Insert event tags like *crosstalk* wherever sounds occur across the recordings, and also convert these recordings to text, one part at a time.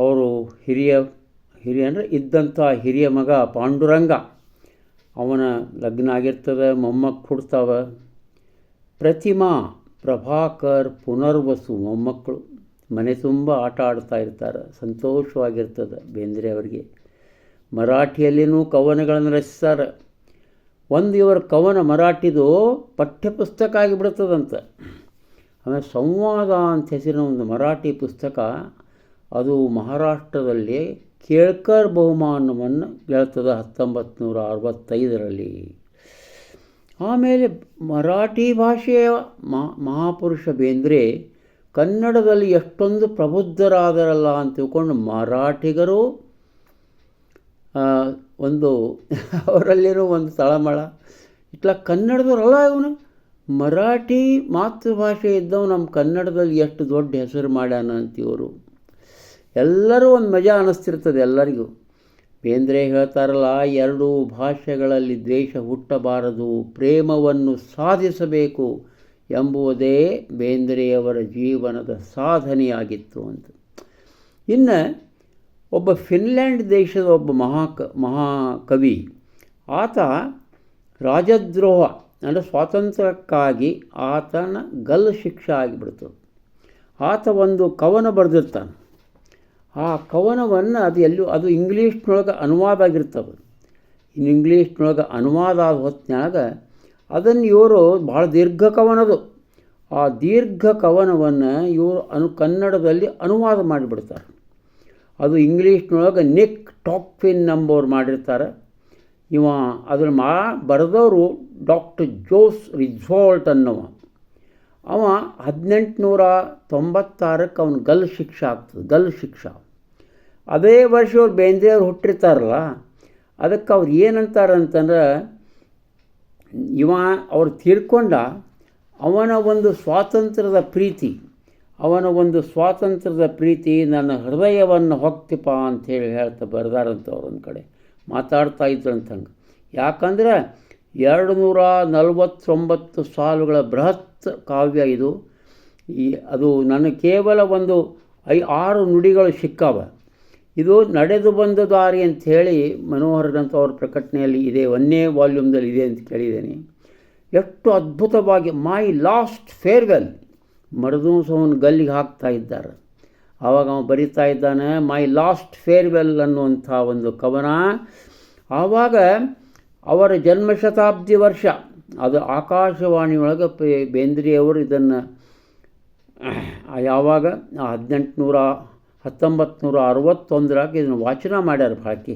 ಅವರು ಹಿರಿಯ ಹಿರಿಯ ಅಂದರೆ ಇದ್ದಂಥ ಹಿರಿಯ ಮಗ ಪಾಂಡುರಂಗ. ಅವನ ಲಗ್ನ ಆಗಿರ್ತದೆ ಮೊಮ್ಮಕ್ಕ ಹುಡ್ತಾವ. ಪ್ರತಿಮಾ ಪ್ರಭಾಕರ್ ಪುನರ್ವಸು ಮೊಮ್ಮಕ್ಕಳು. ಮನೆ ತುಂಬ ಆಟ ಆಡ್ತಾ ಇರ್ತಾರೆ, ಸಂತೋಷವಾಗಿರ್ತದೆ ಬೇಂದ್ರೆ ಅವರಿಗೆ. ಮರಾಠಿಯಲ್ಲಿನೂ ಕವನಗಳನ್ನು ರಚಿಸ್ತಾರೆ. ಒಂದು ಇವರ ಕವನ ಮರಾಠಿದು ಪಠ್ಯಪುಸ್ತಕ ಆಗಿಬಿಡ್ತದಂತೆ. ಆಮೇಲೆ ಸಂವಾದ ಅಂತ ಹೆಸರಿನ ಒಂದು ಮರಾಠಿ ಪುಸ್ತಕ ಅದು ಮಹಾರಾಷ್ಟ್ರದಲ್ಲಿ ಕೇಳ್ಕರ್ ಬಹುಮಾನವನ್ನು ಗೆಲ್ತದೆ ಹತ್ತೊಂಬತ್ತು ನೂರ ಅರವತ್ತೈದರಲ್ಲಿ. ಆಮೇಲೆ ಮರಾಠಿ ಭಾಷೆಯ ಮಹಾಪುರುಷ ಬೇಂದ್ರೆ ಕನ್ನಡದಲ್ಲಿ ಎಷ್ಟೊಂದು ಪ್ರಬುದ್ಧರಾದರಲ್ಲ ಅಂತ ತಿಳ್ಕೊಂಡು ಮರಾಠಿಗರು ಒಂದು *laughs* ಅವರಲ್ಲಿರೋ ಒಂದು ತಳಮಳ. ಇಟ್ಲ ಕನ್ನಡದವರಲ್ಲ ಇವನು. ಮರಾಠಿ ಮಾತೃಭಾಷೆ ಇದ್ದವು ನಮ್ಮ ಕನ್ನಡದಲ್ಲಿ ಎಷ್ಟು ದೊಡ್ಡ ಹೆಸರು ಮಾಡ್ಯಾನ ಅಂತಿವರು. ಎಲ್ಲರೂ ಒಂದು ಮಜಾ ಅನ್ನಿಸ್ತಿರ್ತದೆ ಎಲ್ಲರಿಗೂ. ಬೇಂದ್ರೆ ಹೇಳ್ತಾರಲ್ಲ, ಎರಡೂ ಭಾಷೆಗಳಲ್ಲಿ ದ್ವೇಷ ಹುಟ್ಟಬಾರದು, ಪ್ರೇಮವನ್ನು ಸಾಧಿಸಬೇಕು ಎಂಬುದೇ ಬೇಂದ್ರೆಯವರ ಜೀವನದ ಸಾಧನೆಯಾಗಿತ್ತು ಅಂತ. ಇನ್ನು ಒಬ್ಬ ಫಿನ್ಲ್ಯಾಂಡ್ ದೇಶದ ಒಬ್ಬ ಮಹಾಕ ಮಹಾಕವಿ ಆತ ರಾಜದ್ರೋಹ, ಅಂದರೆ ಸ್ವಾತಂತ್ರ್ಯಕ್ಕಾಗಿ ಆತನ ಗಲ್ ಶಿಕ್ಷೆ ಆಗಿಬಿಡ್ತು. ಆತ ಒಂದು ಕವನ ಬರೆದಿರ್ತಾನೆ. ಆ ಕವನವನ್ನು ಅದು ಎಲ್ಲೂ, ಅದು ಇಂಗ್ಲೀಷ್ನೊಳಗೆ ಅನುವಾದ ಆಗಿರ್ತವೆ ಇನ್ನು ಇಂಗ್ಲೀಷ್ನೊಳಗೆ ಅನುವಾದ ಆದ ಹೊತ್ತಿನಾಗ ಅದನ್ನು ಇವರು ಭಾಳ ದೀರ್ಘ ಕವನದು. ಆ ದೀರ್ಘ ಕವನವನ್ನು ಇವರು ಅನು, ಕನ್ನಡದಲ್ಲಿ ಅನುವಾದ ಮಾಡಿಬಿಡ್ತಾರೆ. ಅದು ಇಂಗ್ಲೀಷ್ನೊಳಗೆ ನಿಕ್ ಟಾಕ್ಫಿನ್ ನಂಬೋರು ಮಾಡಿರ್ತಾರೆ. ಇವ ಅದನ್ನು ಮಾ ಬರೆದವರು ಡಾಕ್ಟರ್ ಜೋಸ್ ರಿಜ್ವಾಲ್ಟ್ ಅನ್ನವ. ಅವ ಹದಿನೆಂಟುನೂರ ತೊಂಬತ್ತಾರಕ್ಕೆ ಅವನು ಗಲ್ ಶಿಕ್ಷೆ ಆಗ್ತದೆ, ಗಲ್ ಶಿಕ್ಷೆ. ಅದೇ ವರ್ಷ ಅವ್ರು ಬೇಂದ್ರೆಯವ್ರು ಹುಟ್ಟಿರ್ತಾರಲ್ಲ, ಅದಕ್ಕೆ ಅವ್ರು ಏನಂತಾರೆ ಅಂತಂದ್ರೆ, ಇವ ಅವ್ರು ತೀರ್ಕೊಂಡ ಅವನ ಒಂದು ಸ್ವಾತಂತ್ರ್ಯದ ಪ್ರೀತಿ, ಅವನ ಒಂದು ಸ್ವಾತಂತ್ರ್ಯದ ಪ್ರೀತಿ ನನ್ನ ಹೃದಯವನ್ನು ಹೋಗ್ತಿಪ್ಪ ಅಂಥೇಳಿ ಹೇಳ್ತಾ ಬರ್ದಾರಂತ ಅವ್ರೊಂದು ಕಡೆ. ಮಾತಾಡ್ತಾ ಇದ್ರಂತಂಗೆ ಯಾಕಂದ್ರೆ ಎರಡು ನೂರ ನಲವತ್ತೊಂಬತ್ತು ಸಾಲುಗಳ ಬೃಹತ್ ಕಾವ್ಯ ಇದು. ಈ ಅದು ನನ್ನ ಕೇವಲ ಒಂದು ಐ ಆರು ನುಡಿಗಳು ಸಿಕ್ಕವ. ಇದು ನಡೆದು ಬಂದ ದಾರಿ ಅಂಥೇಳಿ ಗ್ರಂಥ ಅವ್ರ ಪ್ರಕಟಣೆಯಲ್ಲಿ ಇದೆ. ಒಂದೇ ವಾಲ್ಯೂಮ್ದಲ್ಲಿ ಇದೆ ಅಂತ ಕೇಳಿದ್ದೀನಿ. ಎಷ್ಟು ಅದ್ಭುತವಾಗಿ ಮೈ ಲಾಸ್ಟ್ ಫೇರ್ವೆಲ್ ಸೋನ್ ಗಲ್ಲಿಗೆ ಹಾಕ್ತಾ ಇದ್ದಾರೆ. ಆವಾಗ ಅವನು ಬರಿತಾ ಇದ್ದಾನೆ ಮೈ ಲಾಸ್ಟ್ ಫೇರ್ವೆಲ್ ಅನ್ನುವಂಥ ಒಂದು ಕವನ. ಆವಾಗ ಅವರ ಜನ್ಮಶತಾಬ್ದಿ ವರ್ಷ ಅದು ಆಕಾಶವಾಣಿಯೊಳಗೆ ಪೇ ಬೇಂದ್ರೆಯವರು ಇದನ್ನು ಯಾವಾಗ ಹದಿನೆಂಟುನೂರ ಹತ್ತೊಂಬತ್ತು ನೂರ ಅರವತ್ತೊಂದರಾಗ ಇದನ್ನು ವಾಚನ ಮಾಡ್ಯಾರ ಭಾಕಿ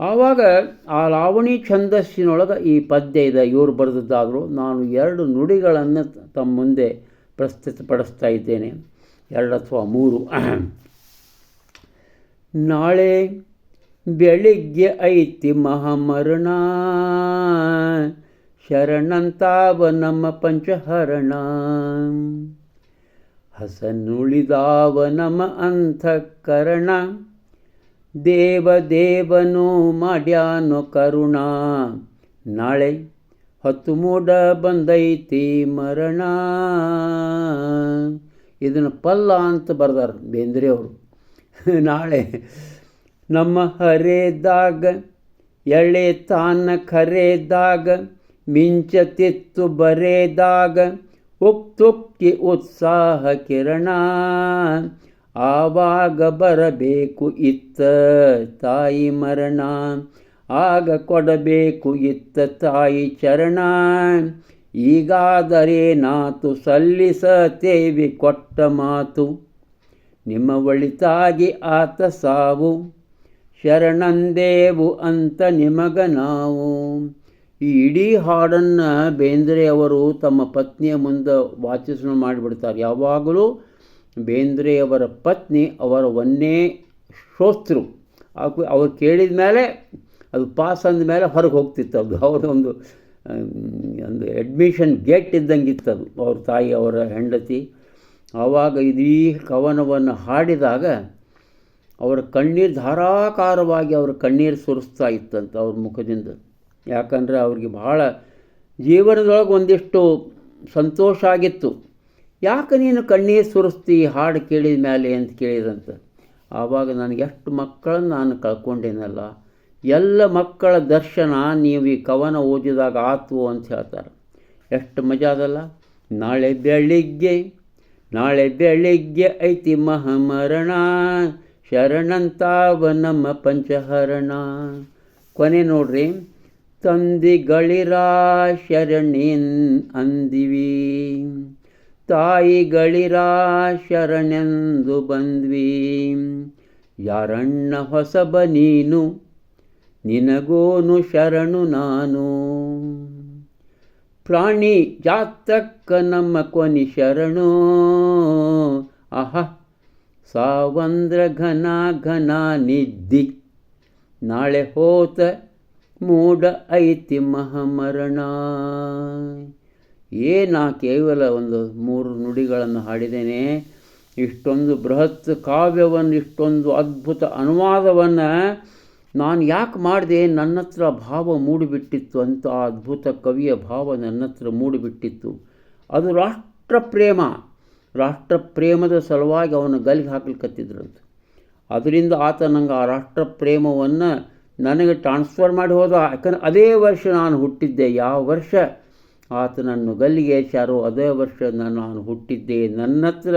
ಆವಾಗ ಆ ಲಾವಣಿ ಛಂದಸ್ಸಿನೊಳಗೆ ಈ ಪದ್ಯ ಇದೆ, ಇವರು ಬರೆದದ್ದಾದರೂ. ನಾನು ಎರಡು ನುಡಿಗಳನ್ನು ತಮ್ಮ ಮುಂದೆ ಪ್ರಸ್ತುತಪಡಿಸ್ತಾ ಇದ್ದೇನೆ. ಎರಡು ಅಥವಾ ಮೂರು. ನಾಳೆ ಬೆಳಿಗ್ಗೆ ಐತಿ ಮಹಾಮರಣ. ಶರಣಂತಾವ ನಮ್ಮ ಪಂಚಹರಣ. ಹಸನುಳಿದಾವ ನಮ್ಮ ಅಂತಃಕರಣ ದೇವ ದೇವನು ಮಾಡ್ಯಾನೋ ಕರುಣ. ನಾಳೆ ಹೊತ್ತು ಮೂಡ ಬಂದೈತಿ ಮರಣ. ಇದನ್ನು ಪಲ್ಲ ಅಂತ ಬರ್ದಾರ ಬೇಂದ್ರೆ ಅವರು. ನಾಳೆ ನಮ್ಮ ಹರೇದಾಗ, ಎಳೆ ತಾನ ಖರೇದಾಗ ಮಿಂಚತಿತ್ತು ಬರೇದಾಗ ಉಕ್ತುಕ್ತಿ ಉತ್ಸಾಹ ಕಿರಣ. ಆವಾಗ ಬರಬೇಕು ಇತ್ತ ತಾಯಿ ಮರಣ. ಆಗ ಕೊಡಬೇಕು ಇತ್ತ ತಾಯಿ ಚರಣ. ಈಗಾದರೆ ನಾತು ಸಲ್ಲಿಸತೇವಿ ಕೊಟ್ಟ ಮಾತು. ನಿಮ್ಮ ಒಳಿತಾಗಿ ಆತ ಸಾವು. ಶರಣಂದೇವು ಅಂತ ನಿಮಗ ನಾವು. ಈ ಇಡೀ ಹಾಡನ್ನು ಬೇಂದ್ರೆ ಅವರು ತಮ್ಮ ಪತ್ನಿಯ ಮುಂದೆ ವಾಚಿಸಲು ಮಾಡಿಬಿಡ್ತಾರೆ. ಯಾವಾಗಲೂ ಬೇಂದ್ರೆಯವರ ಪತ್ನಿ ಅವರ ಒಂದೇ ಶ್ರೋತೃ ಅವ್ರು ಕೇಳಿದ ಮೇಲೆ ಅದು ಪಾಸ್ ಅಂದ ಮೇಲೆ ಹೊರಗೆ ಹೋಗ್ತಿತ್ತು ಅದು. ಅವರ ಒಂದು ಅಡ್ಮಿಷನ್ ಗೇಟ್ ಇದ್ದಂಗೆ ಇತ್ತು ಅದು. ಅವ್ರ ತಾಯಿ, ಅವರ ಹೆಂಡತಿ. ಆವಾಗ ಇದೀ ಕವನವನ್ನು ಹಾಡಿದಾಗ ಅವರ ಕಣ್ಣೀರು ಧಾರಾಕಾರವಾಗಿ ಅವರ ಕಣ್ಣೀರು ಸುರಿಸ್ತಾ ಇತ್ತಂತ ಅವ್ರ ಮುಖದಿಂದ. ಯಾಕಂದರೆ ಅವ್ರಿಗೆ ಭಾಳ ಜೀವನದೊಳಗೆ ಒಂದಿಷ್ಟು ಸಂತೋಷ ಆಗಿತ್ತು. ಯಾಕೆ ನೀನು ಕಣ್ಣೀರು ಸುರಿಸ್ತಿ, ಹಾಡು ಕೇಳಿದ ಮೇಲೆ ಅಂತ ಕೇಳಿದಂತ? ಆವಾಗ ನನಗೆ ಎಷ್ಟು ಮಕ್ಕಳನ್ನು ನಾನು ಕಳ್ಕೊಂಡೇನಲ್ಲ, ಎಲ್ಲ ಮಕ್ಕಳ ದರ್ಶನ ನೀವು ಈ ಕವನ ಓದಿದಾಗ ಆತು ಅಂತ ಹೇಳ್ತಾರೆ. ಎಷ್ಟು ಮಜಾ ಅದಲ್ಲ? ನಾಳೆ ಬೆಳಿಗ್ಗೆ ನಾಳೆ ಬೆಳಿಗ್ಗೆ ಐತಿ ಮಹಮರಣ, ಶರಣಂತಾವ ನಮ್ಮ ಪಂಚಹರಣ. ಕೊನೆ ನೋಡ್ರಿ ತಂದಿಗಳಿರ ಶರಣೀನ್ ಅಂದಿವಿ. ತಾಯಿಗಳಿರಾ ಶರಣೆಂದು ಬಂದ್ವಿ. ಯಾರಣ್ಣ ಹೊಸಬ ನೀನು, ನಿನಗೋನು ಶರಣು ನಾನು. ಪ್ರಾಣಿ ಜಾತಕ್ಕ ನಮ್ಮ ಕೊನಿ ಶರಣು. ಅಹ ಸಾವಂದ್ರ ಘನ ಘನ ನಿದ್ದಿ. ನಾಳೆ ಹೋತ ಮೂಡ ಐತಿ ಮಹಾಮರಣ ಆ ಕೇವಲ ಒಂದು ಮೂರು ನುಡಿಗಳನ್ನು ಹಾಡಿದ್ದೇನೆ? ಇಷ್ಟೊಂದು ಬೃಹತ್ ಕಾವ್ಯವನ್ನು ಇಷ್ಟೊಂದು ಅದ್ಭುತ ಅನುವಾದವನ್ನು ನಾನು ಯಾಕೆ ಮಾಡಿದೆ? ನನ್ನ ಹತ್ರ ಭಾವ ಮೂಡಿಬಿಟ್ಟಿತ್ತು ಅಂತ ಆ ಅದ್ಭುತ ಕವಿಯ ಭಾವ ನನ್ನ ಹತ್ರ ಮೂಡಿಬಿಟ್ಟಿತ್ತು. ಅದು ರಾಷ್ಟ್ರ ಪ್ರೇಮ ರಾಷ್ಟ್ರ ಪ್ರೇಮದ ಸಲುವಾಗಿ ಅವನು ಗಲ್ಲಿಗೆ ಹಾಕಲಿಕ್ಕತ್ತಿದ್ರಂತ ಅದರಿಂದ ಆತ ನಂಗೆ ಆ ರಾಷ್ಟ್ರ ಪ್ರೇಮವನ್ನು ನನಗೆ ಟ್ರಾನ್ಸ್ಫರ್ ಮಾಡಿ ಹೋದ ಯಾಕಂದ್ರೆ ಅದೇ ವರ್ಷ ನಾನು ಹುಟ್ಟಿದ್ದೆ. ಯಾವ ವರ್ಷ? ಆತನನ್ನು ಗಲ್ಲಿಗೆ ಏರ್ಚಾರೋ ಅದೇ ವರ್ಷ ನಾನು ಹುಟ್ಟಿದ್ದೆ. ನನ್ನ ಹತ್ರ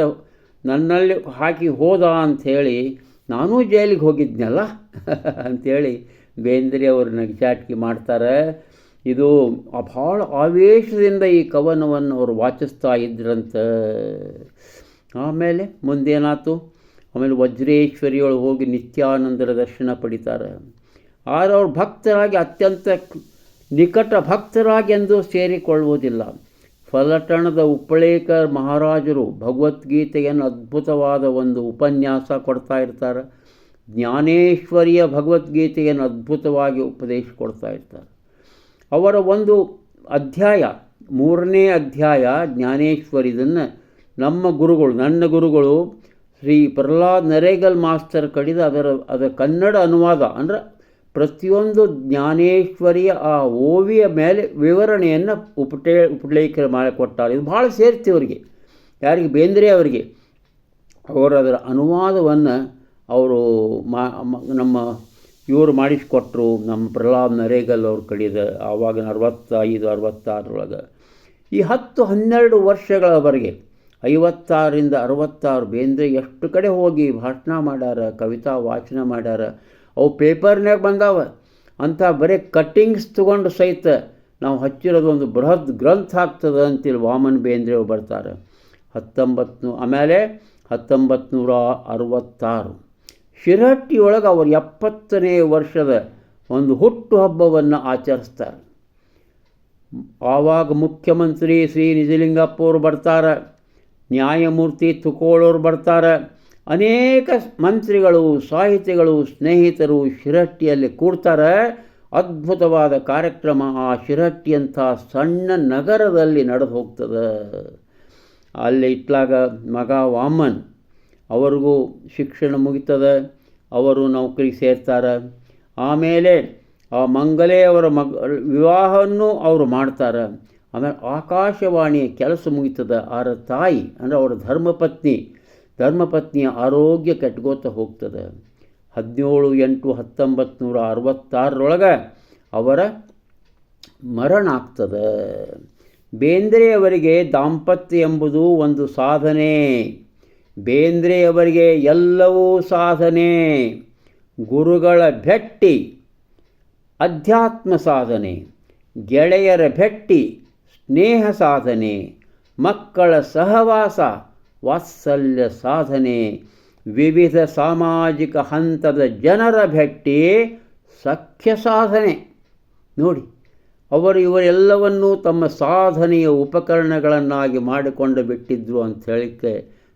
ನನ್ನಲ್ಲಿ ಹಾಕಿ ಹೋದ ಅಂಥೇಳಿ ನಾನೂ ಜೈಲಿಗೆ ಹೋಗಿದ್ನಲ್ಲ? *laughs* ಅಂಥೇಳಿ ಬೇಂದ್ರೆ ಅವರು ನಗಚಾಟಿಕೆ ಮಾಡ್ತಾರೆ. ಇದು ಭಾಳ ಆವೇಶದಿಂದ ಈ ಕವನವನ್ನು ಅವರು ವಾಚಿಸ್ತಾ ಇದ್ರಂತ. ಆಮೇಲೆ ಮುಂದೇನಾಯ್ತು? ಆಮೇಲೆ ವಜ್ರೇಶ್ವರಿಯೊಳಗೆ ಹೋಗಿ ನಿತ್ಯಾನಂದರ ದರ್ಶನ ಪಡಿತಾರೆ. ಆದರೆ ಭಕ್ತರಾಗಿ ಅತ್ಯಂತ ನಿಕಟ ಭಕ್ತರಾಗಿ ಎಂದು ಸೇರಿಕೊಳ್ಳುವುದಿಲ್ಲ. ಫಲಟಣದ ಉಪ್ಪಳೇಕರ್ ಮಹಾರಾಜರು ಭಗವದ್ಗೀತೆಯನ್ನು ಅದ್ಭುತವಾದ ಒಂದು ಉಪನ್ಯಾಸ ಕೊಡ್ತಾ ಇರ್ತಾರೆ. ಜ್ಞಾನೇಶ್ವರಿಯ ಭಗವದ್ಗೀತೆಯನ್ನು ಅದ್ಭುತವಾಗಿ ಉಪದೇಶ ಕೊಡ್ತಾ ಇರ್ತಾರೆ. ಅವರ ಒಂದು ಅಧ್ಯಾಯ, ಮೂರನೇ ಅಧ್ಯಾಯ ಜ್ಞಾನೇಶ್ವರಿದನ್ನು ನಮ್ಮ ಗುರುಗಳು, ನನ್ನ ಗುರುಗಳು ಶ್ರೀ ಪ್ರಹ್ಲಾದ್ ನರೇಗಲ್ ಮಾಸ್ತರ್ ಕಡಿದ ಅದರ ಅದರ ಕನ್ನಡ ಅನುವಾದ ಅಂದರೆ ಪ್ರತಿಯೊಂದು ಜ್ಞಾನೇಶ್ವರಿಯ ಆ ಓವಿಯ ಮೇಲೆ ವಿವರಣೆಯನ್ನು ಉಪಟೇ, ಉಪಲೇಖನ ಮಾಡಿಕೊಟ್ಟಾರೆ ಇದು ಭಾಳ ಸೇರ್ತಿ ಅವರಿಗೆ. ಯಾರಿಗೆ? ಬೇಂದ್ರೆ ಅವರಿಗೆ. ಅವರು ಅದರ ಅನುವಾದವನ್ನು ಅವರು ಮಾ, ನಮ್ಮ ಇವರು ಮಾಡಿಸಿಕೊಟ್ರು. ನಮ್ಮ ಪ್ರಹ್ಲಾದ್ ನರೇಗಲ್ ಅವ್ರ ಕಡಿದ ಆವಾಗ ಅರವತ್ತೈದು, ಅರವತ್ತಾರರೊಳಗೆ. ಈ ಹತ್ತು, ಹನ್ನೆರಡು ವರ್ಷಗಳವರೆಗೆ ಐವತ್ತಾರರಿಂದ ಅರವತ್ತಾರು ಬೇಂದ್ರೆ ಎಷ್ಟು ಕಡೆ ಹೋಗಿ ಭಾಷಣ ಮಾಡ್ಯಾರ, ಕವಿತಾ ವಾಚನ ಮಾಡ್ಯಾರ ಅವು ಪೇಪರ್ನಾಗ ಬಂದಾವ. ಅಂಥ ಬರೀ ಕಟ್ಟಿಂಗ್ಸ್ ತೊಗೊಂಡು ಸಹಿತ ನಾವು ಹಚ್ಚಿರೋದು ಒಂದು ಬೃಹತ್ ಗ್ರಂಥ ಆಗ್ತದೆ ಅಂತೇಳಿ ವಾಮನ್ ಬೇಂದ್ರೆ ಬರ್ತಾರೆ. ಹತ್ತೊಂಬತ್ತು ಆಮೇಲೆ ಹತ್ತೊಂಬತ್ತು ನೂರ ಅರವತ್ತಾರು. ಶಿರಹಟ್ಟಿಯೊಳಗೆ ಅವರು ಎಪ್ಪತ್ತನೇ ವರ್ಷದ ಒಂದು ಹುಟ್ಟು ಹಬ್ಬವನ್ನು ಆಚರಿಸ್ತಾರೆ. ಆವಾಗ ಮುಖ್ಯಮಂತ್ರಿ ಶ್ರೀ ನಿಜಲಿಂಗಪ್ಪ ಅವರು ಬರ್ತಾರೆ. ನ್ಯಾಯಮೂರ್ತಿ ತುಕೋಳವ್ರು ಬರ್ತಾರೆ. ಅನೇಕ ಮಂತ್ರಿಗಳು, ಸಾಹಿತಿಗಳು, ಸ್ನೇಹಿತರು ಶಿರಹಟ್ಟಿಯಲ್ಲಿ ಕೂಡ್ತಾರೆ. ಅದ್ಭುತವಾದ ಕಾರ್ಯಕ್ರಮ ಆ ಶಿರಹಟ್ಟಿಯಂಥ ಸಣ್ಣ ನಗರದಲ್ಲಿ ನಡೆದು ಹೋಗ್ತದೆ. ಅಲ್ಲಿ ಇಟ್ಲಾಗ ಮಗ ವಾಮನ್, ಅವ್ರಿಗೂ ಶಿಕ್ಷಣ ಮುಗಿತದೆ. ಅವರು ನೌಕರಿ ಸೇರ್ತಾರೆ. ಆಮೇಲೆ ಆ ಮಂಗಲೆಯವರ ಮಗ, ವಿವಾಹವನ್ನು ಅವರು ಮಾಡ್ತಾರೆ. ಆಮೇಲೆ ಆಕಾಶವಾಣಿಯ ಕೆಲಸ ಮುಗಿತದೆ. ಅವರ ತಾಯಿ, ಅಂದರೆ ಅವರ ಧರ್ಮಪತ್ನಿ ಧರ್ಮಪತ್ನಿಯ ಆರೋಗ್ಯ ಕೆಟ್ಕೋತ ಹೋಗ್ತದೆ. ಹದಿನೇಳು ಎಂಟು ಹತ್ತೊಂಬತ್ತು ನೂರ ಅರವತ್ತಾರರೊಳಗೆ ಅವರ ಮರಣ ಆಗ್ತದೆ ಬೇಂದ್ರೆಯವರಿಗೆ ದಾಂಪತ್ಯ ಎಂಬುದು ಒಂದು ಸಾಧನೆ. ಬೇಂದ್ರೆಯವರಿಗೆ ಎಲ್ಲವೂ ಸಾಧನೆ. ಗುರುಗಳ ಭೆಟ್ಟಿ, ಅಧ್ಯಾತ್ಮ ಸಾಧನೆ. ಗೆಳೆಯರ ಭೆಟ್ಟಿ, ಸ್ನೇಹ ಸಾಧನೆ. ಮಕ್ಕಳ ಸಹವಾಸ ವಾತ್ಸಲ್ಯ ಸಾಧನೆ. ವಿವಿಧ ಸಾಮಾಜಿಕ ಹಂತದ ಜನರ ಭೆಟ್ಟಿ ಸಖ್ಯ ಸಾಧನೆ. ನೋಡಿ, ಅವರು ಇವರೆಲ್ಲವನ್ನೂ ತಮ್ಮ ಸಾಧನೆಯ ಉಪಕರಣಗಳನ್ನಾಗಿ ಮಾಡಿಕೊಂಡು ಬಿಟ್ಟಿದ್ರು ಅಂತ ಹೇಳಿಕೆ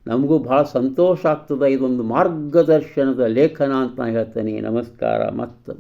ನಮಗೂ ಭಾಳ ಸಂತೋಷ ಆಗ್ತದೆ. ಇದೊಂದು ಮಾರ್ಗದರ್ಶನದ ಲೇಖನ ಅಂತ ನಾನು ಹೇಳ್ತೇನೆ. ನಮಸ್ಕಾರ. ಮತ್ತೆ